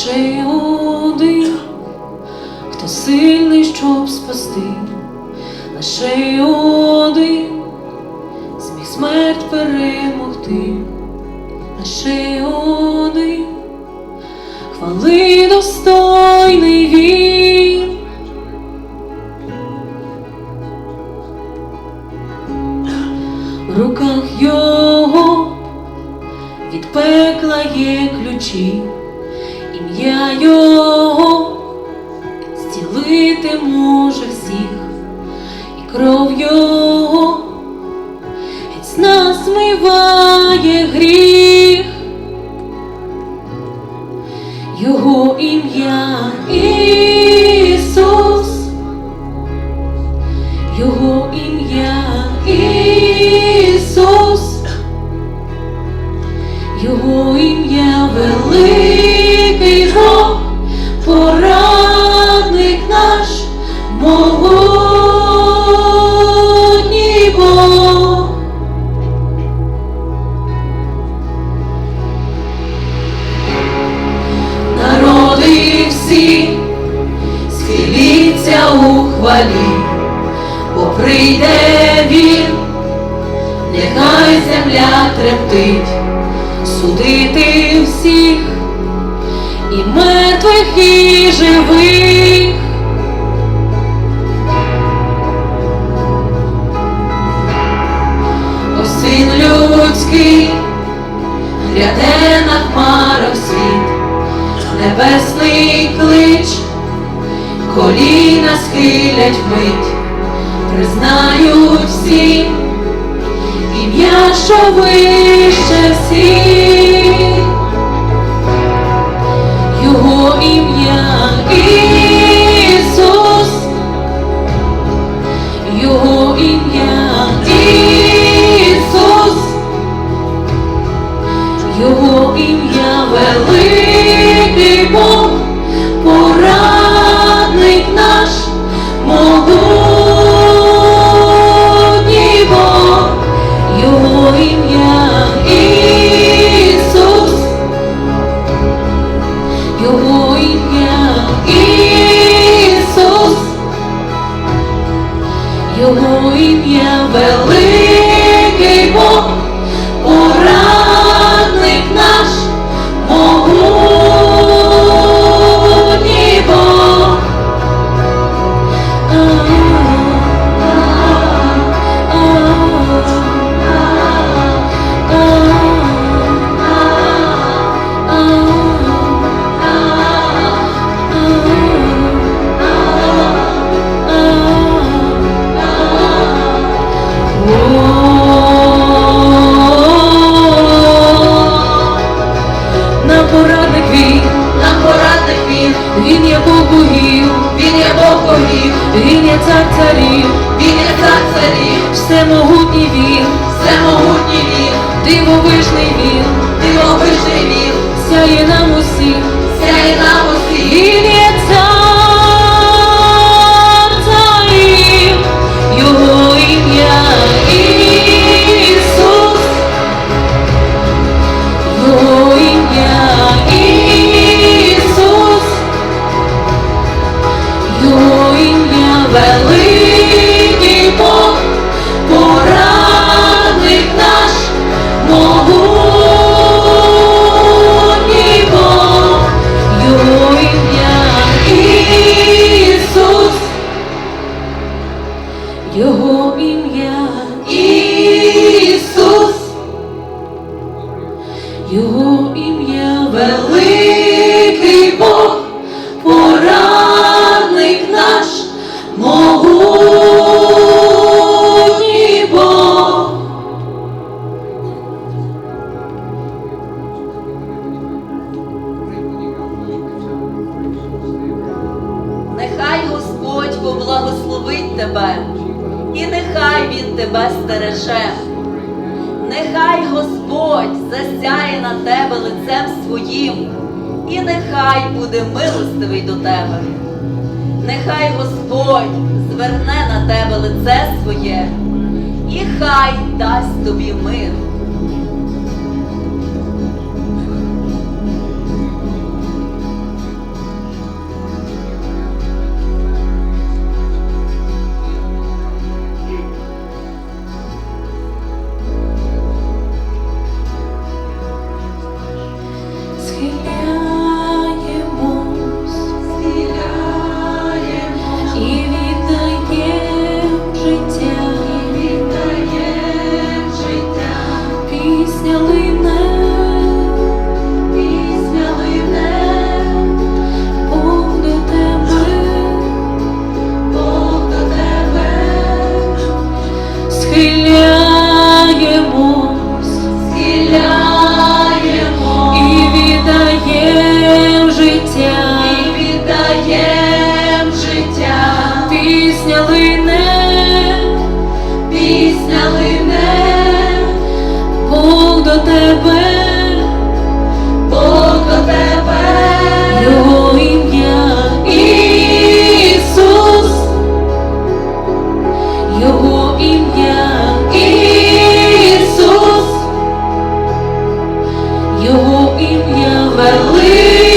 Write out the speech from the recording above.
лише один, хто сильний, щоб спасти, лише один. Зміг смерть перемогти, лише один, хвали достойний він. В руках його від пекла є ключі, ім'я його зцілити може всіх, і кров його з нас змиває гріх. Його ім'я Ісус, Його ім'я Ісус, Його ім'я великий Бог, порадник наш, могутній Бог. Народи всі схиліться у хвалі, бо прийде він, нехай земля тремтить, судити всіх, мертвих, і живих. О син людський, гряде на хмарах світ, небесний клич, коліна схилять вмить, признають всі, ім'я, що вище всіх, його Його ім'я Ісус, Його ім'я великий він, є Бог богів, він є Бог богів, він є цар царів, він є цар царів, всемогутній він, всемогутній він, дивовижний він, дивовижний він, сяє нам усім, сяє нам усіх, і нехай Він тебе стереже. Нехай Господь засяє на тебе лицем своїм, і нехай буде милостивий до тебе. Нехай Господь зверне на тебе лице своє, і хай дасть тобі мир. тебе, Бога тебе, Його ім'я Ісус, Його ім'я Ісус, Його ім'я велике.